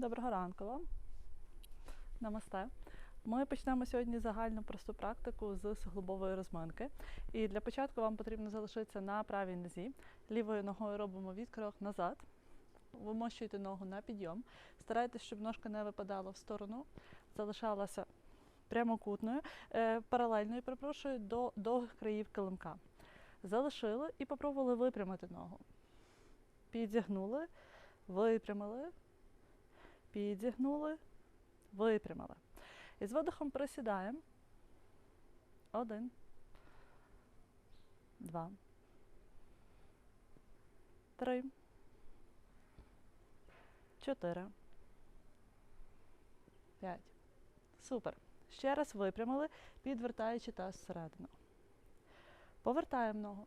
Доброго ранку вам. Намасте. Ми почнемо сьогодні загальну просту практику з суглобової розминки. І для початку вам потрібно залишитися на правій нозі. Лівою ногою робимо відкрок назад. Вимощуйте ногу на підйом. Старайтесь, щоб ножка не випадала в сторону, залишалася прямокутною, е, паралельною, перепрошую, до, до країв килимка. Залишили і попробували випрямити ногу. Підзігнули, випрямили, підзігнули, випрямили. І з видихом присідаємо. Один. Два. Три. Чотири. П'ять. Супер. Ще раз випрямили, підвертаючи таз всередину. Повертаємо ногу.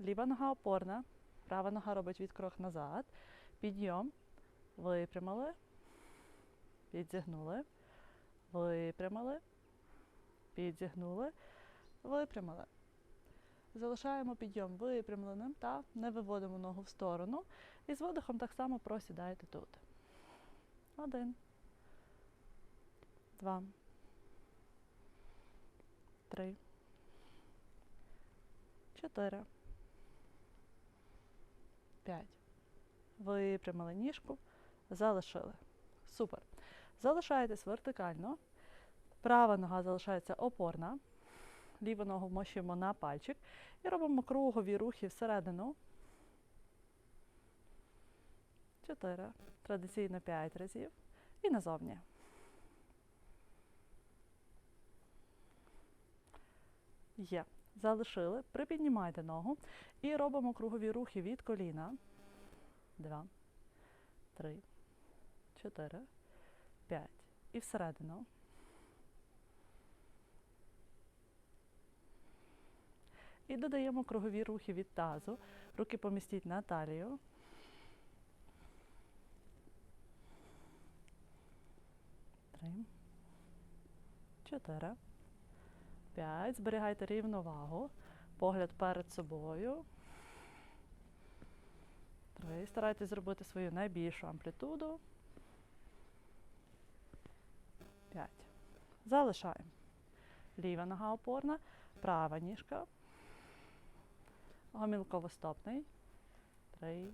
Ліва нога опорна, права нога робить відкрок назад. Підйом. Випрямили. Підзігнули. Випрямили. Підзігнули. Випрямили. Залишаємо підйом випрямленим та не виводимо ногу в сторону. І з видихом так само просідаєте тут. Один. Два. Три. Чотири. П'ять. Випрямили ніжку. Залишили. Супер. Залишаєтесь вертикально. Права нога залишається опорна. Ліву ногу вмощуємо на пальчик. І робимо кругові рухи всередину. Чотири. Традиційно п'ять разів. І назовні. Є. Залишили. Припіднімайте ногу. І робимо кругові рухи від коліна. Два. Три. Чотири. П'ять. І всередину. І додаємо кругові рухи від тазу. Руки помістіть на талію. Три. Чотири. П'ять. Зберігайте рівновагу. Погляд перед собою. Три. Старайтесь зробити свою найбільшу амплітуду. П'ять. Залишаємо. Ліва нога опорна, права ніжка. Гомілково-стопний. Три.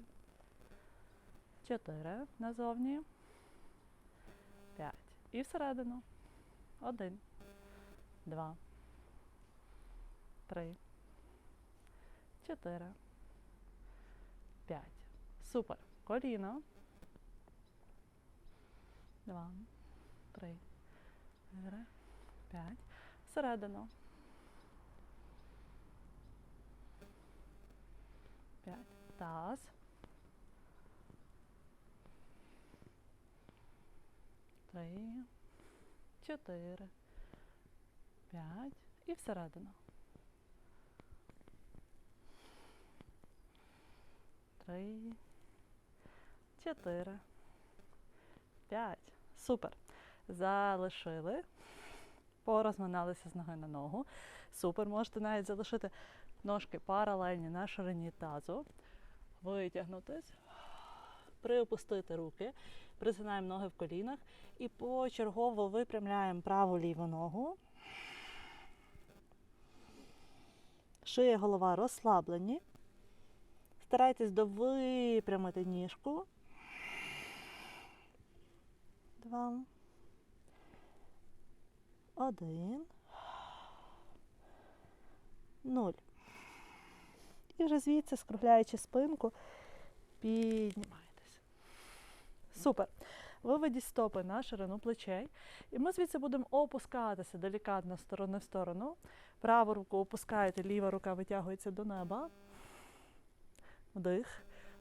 Чотири. Назовні. П'ять. І всередину. Один. Два. Три. Чотири. П'ять. Супер. Коліно. Два. Три. Чотири. П'ять. Всередину. П'ять. Таз. Три. Чотири. П'ять. І всередину. Три. Чотири. П'ять. Супер. Залишили. Порозминалися з ноги на ногу. Супер. Можете навіть залишити ножки паралельні на ширині тазу. Витягнутись. Приопустити руки. Присинаємо ноги в колінах. І почергово випрямляємо праву ліву ногу. Шия, голова розслаблені. Старайтесь довипрямити ніжку. Два. Один. Нуль. І вже звідси, скругляючи спинку, піднімаєтесь. Супер. Виведіть стопи на ширину плечей. І ми звідси будемо опускатися делікатно з сторони в сторону. Праву руку опускаєте, ліва рука витягується до неба. Вдих,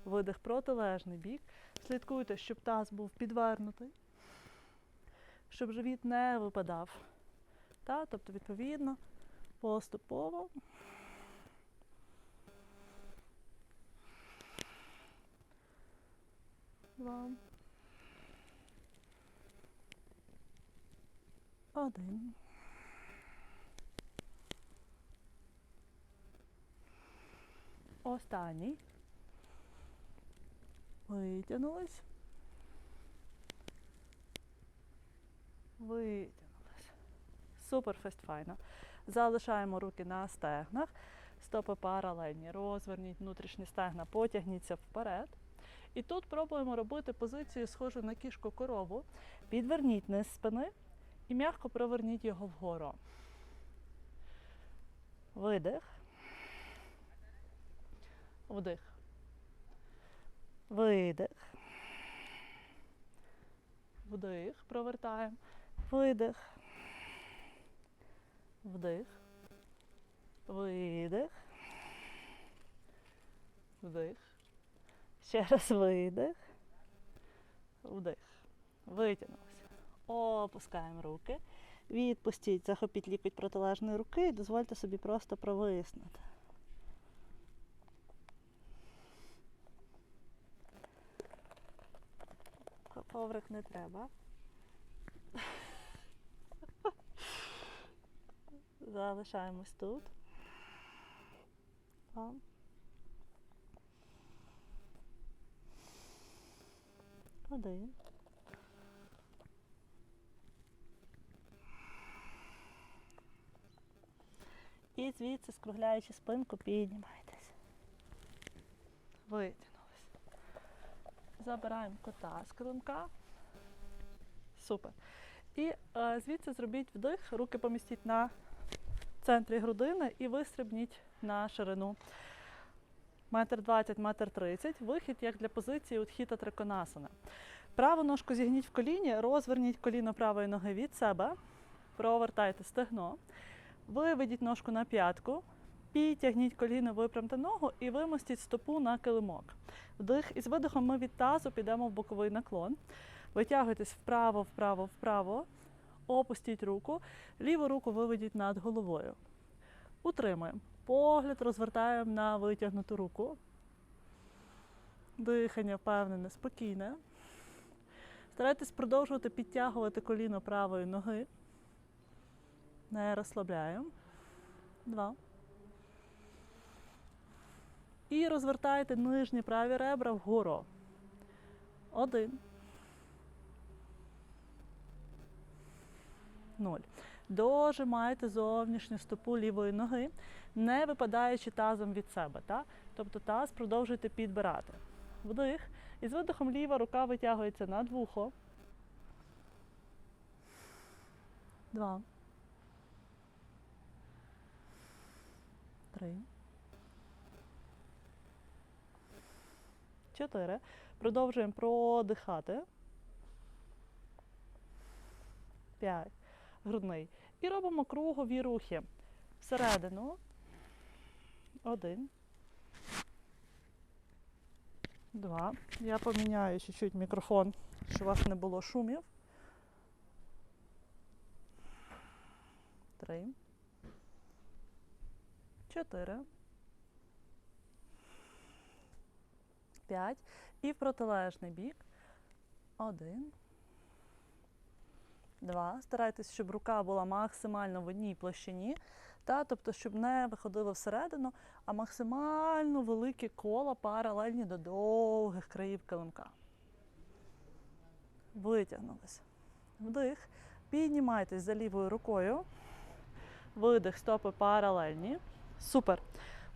видих, протилежний бік. Слідкуйте, щоб таз був підвернутий, щоб живіт не випадав. Та? Тобто, відповідно, поступово. Два. Один. Останній. Витягнулись. Витягнулися. Супер фестфайно. Залишаємо руки на стегнах, стопи паралельні. Розверніть внутрішні стегна, потягніться вперед. І тут пробуємо робити позицію, схожу на кішку корову. Підверніть низ спини і м'яко проверніть його вгору. Видих. Вдих. Видих. Вдих. Провертаємо. Видих. Вдих. Видих. Вдих. Ще раз видих. Вдих. Витягнулися. Опускаємо руки. Відпустіть, захопіть лікоть протилежної руки і дозвольте собі просто провиснути. Коврик не треба. Залишаємось тут. Один. І звідси, скругляючи спинку, піднімайтесь. Витягнулись. Забираємо кота з килимка. Супер. І е, звідси зробіть вдих, руки помістіть на центрі грудини і вистрибніть на ширину. Метр двадцять, метр тридцять. Вихід як для позиції утхіта триконасана. Праву ножку зігніть в коліні, розверніть коліно правої ноги від себе, провертайте стегно, виведіть ножку на п'ятку, підтягніть коліно, випрямте ногу і вимостіть стопу на килимок. Вдих і з видихом ми від тазу підемо в боковий наклон. Витягуйтесь вправо, вправо, вправо. Опустіть руку, ліву руку виведіть над головою. Утримуємо. Погляд розвертаємо на витягнуту руку. Дихання впевнене, спокійне. Старайтесь продовжувати підтягувати коліно правої ноги. Не розслабляємо. Два. І розвертайте нижні праві ребра вгору. Один. Ноль. Дожимаєте зовнішню стопу лівої ноги, не випадаючи тазом від себе. Та? Тобто таз продовжуйте підбирати. Вдих. І з видихом ліва рука витягується над вухо. Два. Три. Чотири. Продовжуємо продихати. П'ять. Грудний. І робимо кругові рухи. Всередину. Один. Два. Я поміняю чуть-чуть мікрофон, щоб у вас не було шумів. Три. Чотири. П'ять. І в протилежний бік. Один. Два. Старайтесь, щоб рука була максимально в одній площині. Та, тобто, щоб не виходило всередину, а максимально великі кола паралельні до довгих країв килимка. Витягнулися. Вдих. Піднімайтесь за лівою рукою. Видих, стопи паралельні. Супер.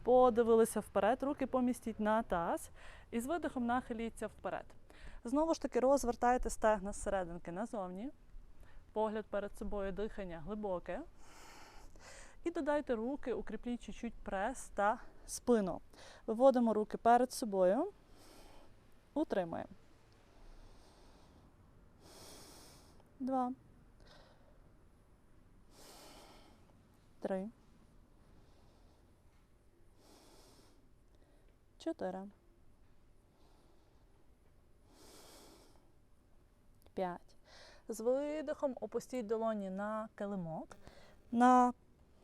Подивилися вперед, руки помістіть на таз і з видихом нахиліться вперед. Знову ж таки, розвертайте стегна з серединки назовні. Погляд перед собою, дихання глибоке. І додайте руки, укріпліть чуть-чуть прес та спину. Виводимо руки перед собою. Утримуємо. Два. Три. Чотири. П'ять. З видихом опустіть долоні на килимок, на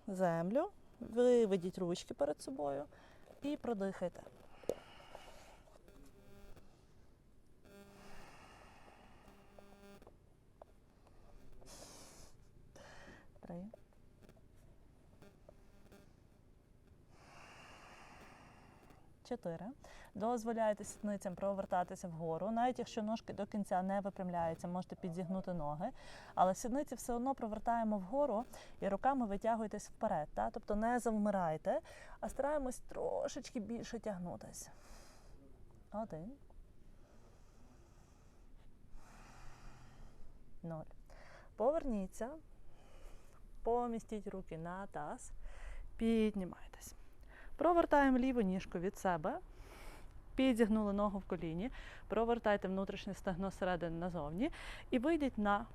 землю, виведіть ручки перед собою і продихайте. Три. Чотири. Дозволяєте сідницям провертатися вгору. Навіть якщо ножки до кінця не випрямляються, можете підзігнути ноги. Але сідниці все одно провертаємо вгору і руками витягуєтесь вперед. Та? Тобто не завмирайте, а стараємось трошечки більше тягнутися. Один. Ноль. Поверніться. Помістіть руки на таз. Піднімайтесь. Провертаємо ліву ніжку від себе. Підзігнули ногу в коліні. Провертайте внутрішнє стегно зсередини назовні. І вийдіть на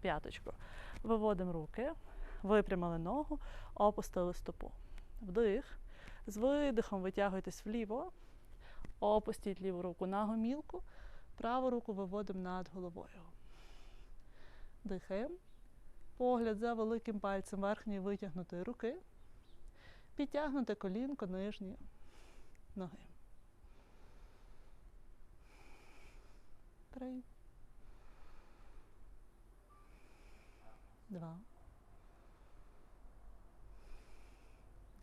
п'яточку. Виводимо руки, випрямили ногу, опустили стопу. Вдих. З видихом витягуйтесь вліво. Опустіть ліву руку на гомілку. Праву руку виводимо над головою. Дихаємо. Погляд за великим пальцем верхньої витягнутої руки. Підтягнуте колінко нижньої ноги. Три. Два.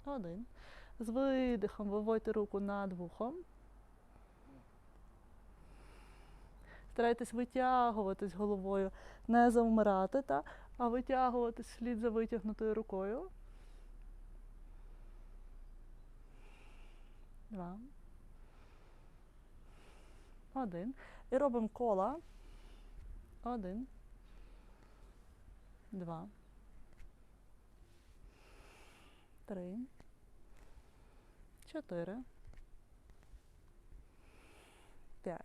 Один. З видихом виводьте руку над вухом. Старайтесь витягуватись головою, не завмирати, та, а витягуватись слід за витягнутою рукою. Два. Один. І робимо кола. 1, 2, 3, 4, 5.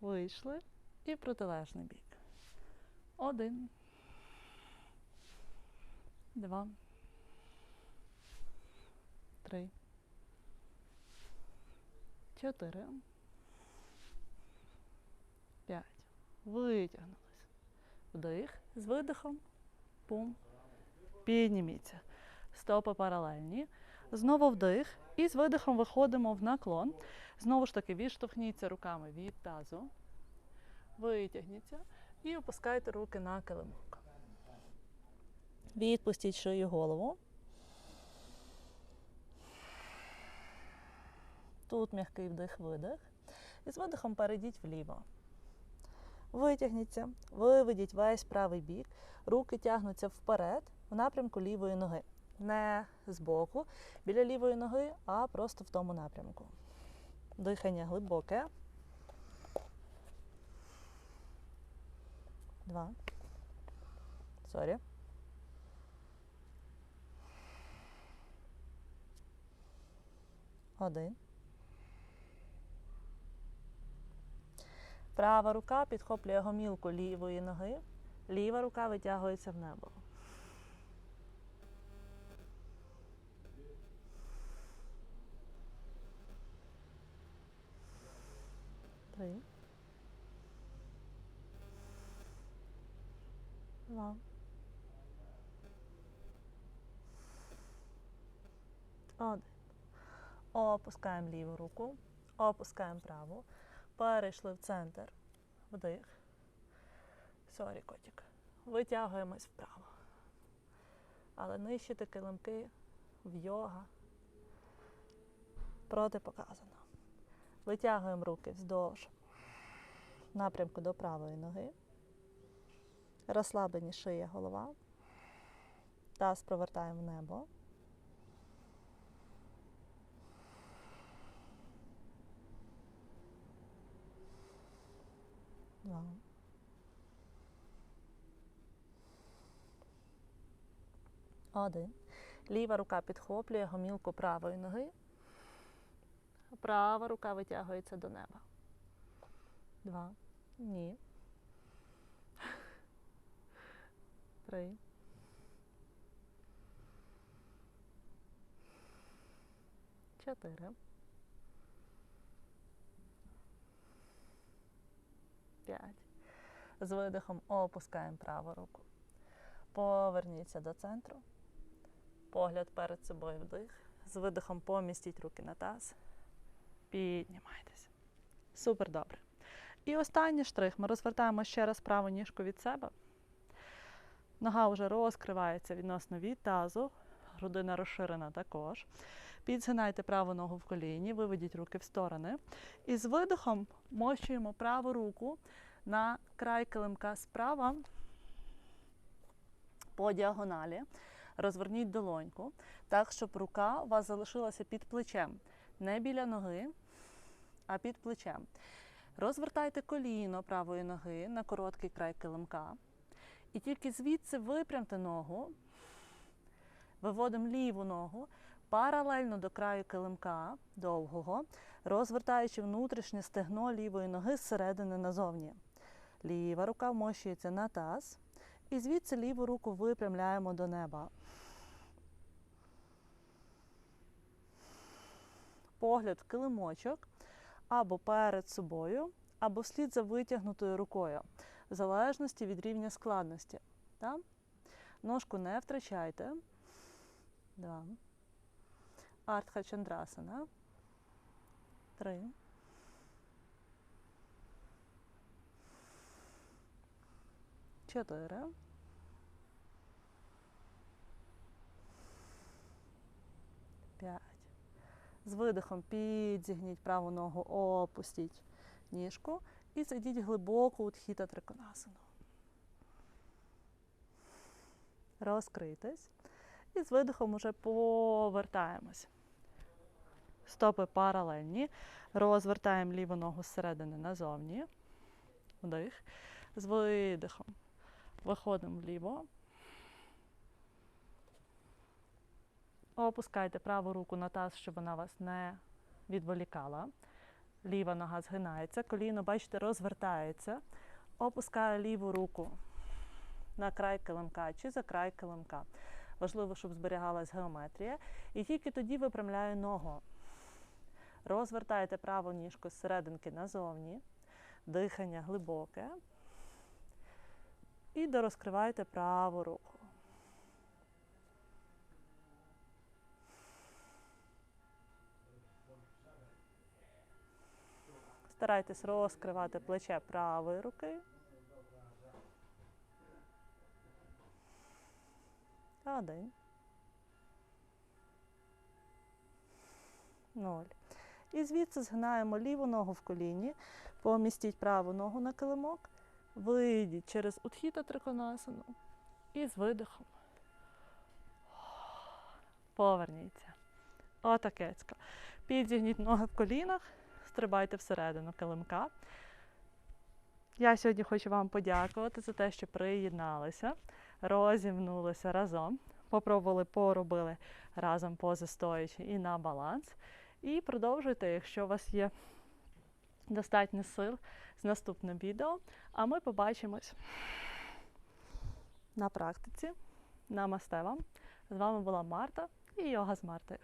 Вийшли. І протилежний бік. 1, 2, 3, 4, Витягнулись. Вдих. З видихом. Пум. Підніміться. Стопи паралельні. Знову вдих. І з видихом виходимо в наклон. Знову ж таки, відштовхніться руками від тазу. Витягніться. І опускайте руки на килимок. Відпустіть шию голову. Тут м'який вдих-видих. І з видихом перейдіть вліво. Витягніться, виведіть весь правий бік, руки тягнуться вперед в напрямку лівої ноги. Не збоку, біля лівої ноги, а просто в тому напрямку. Дихання глибоке. Два. Сорі. Один. Права рука підхоплює гомілку лівої ноги, ліва рука витягується в небо. Три. Два. Один. Опускаємо ліву руку, опускаємо праву. Перейшли в центр. Вдих. Сорі, котик. Витягуємось вправо. Але нищити килимки в йога протипоказано. Витягуємо руки вздовж напрямку до правої ноги. Розслаблені шия голова. Таз провертаємо в небо. Два. Один. Ліва рука підхоплює гомілку правої ноги. Права рука витягується до неба. Два. Ні. Три. Чотири. П'ять. З видихом опускаємо праву руку. Поверніться до центру. Погляд перед собою вдих. З видихом помістіть руки на таз. Піднімайтеся. Супер добре. І останній штрих. Ми розвертаємо ще раз праву ніжку від себе. Нога вже розкривається відносно від тазу. Грудина розширена також. Підзгинайте праву ногу в коліні, виведіть руки в сторони. І з видихом мощуємо праву руку на край килимка справа по діагоналі. Розверніть долоньку так, щоб рука у вас залишилася під плечем. Не біля ноги, а під плечем. Розвертайте коліно правої ноги на короткий край килимка. І тільки звідси випрямте ногу, виводимо ліву ногу паралельно до краю килимка довгого, розвертаючи внутрішнє стегно лівої ноги зсередини назовні. Ліва рука вмощується на таз. І звідси ліву руку випрямляємо до неба. Погляд в килимочок або перед собою, або вслід за витягнутою рукою, в залежності від рівня складності. Так? Ножку не втрачайте. Два. Артха Чандрасана. Три. Чотири. П'ять. З видихом підзігніть праву ногу, опустіть ніжку і зайдіть глибоко у тхіта триконасану. Розкрийтесь. І з видихом уже повертаємось. Стопи паралельні. Розвертаємо ліву ногу зсередини назовні. Вдих. З видихом. Виходимо вліво. Опускайте праву руку на таз, щоб вона вас не відволікала. Ліва нога згинається, коліно, бачите, розвертається. Опускаю ліву руку на край килимка чи за край килимка. Важливо, щоб зберігалась геометрія. І тільки тоді випрямляю ногу. Розвертайте праву ніжку з серединки назовні. Дихання глибоке. І дорозкривайте праву руку. Старайтесь розкривати плече правої руки. Один. Ноль. І звідси згинаємо ліву ногу в коліні, помістіть праву ногу на килимок, вийдіть через утхіта триконасану і з видихом. Поверніться. Отакецька. Підзігніть ноги в колінах, стрибайте всередину килимка. Я сьогодні хочу вам подякувати за те, що приєдналися, розімнулися разом, попробували, поробили разом пози стоячи і на баланс. І продовжуйте, якщо у вас є достатньо сил з наступним відео. А ми побачимось на практиці. Намасте вам. З вами була Марта і йога з Мартою.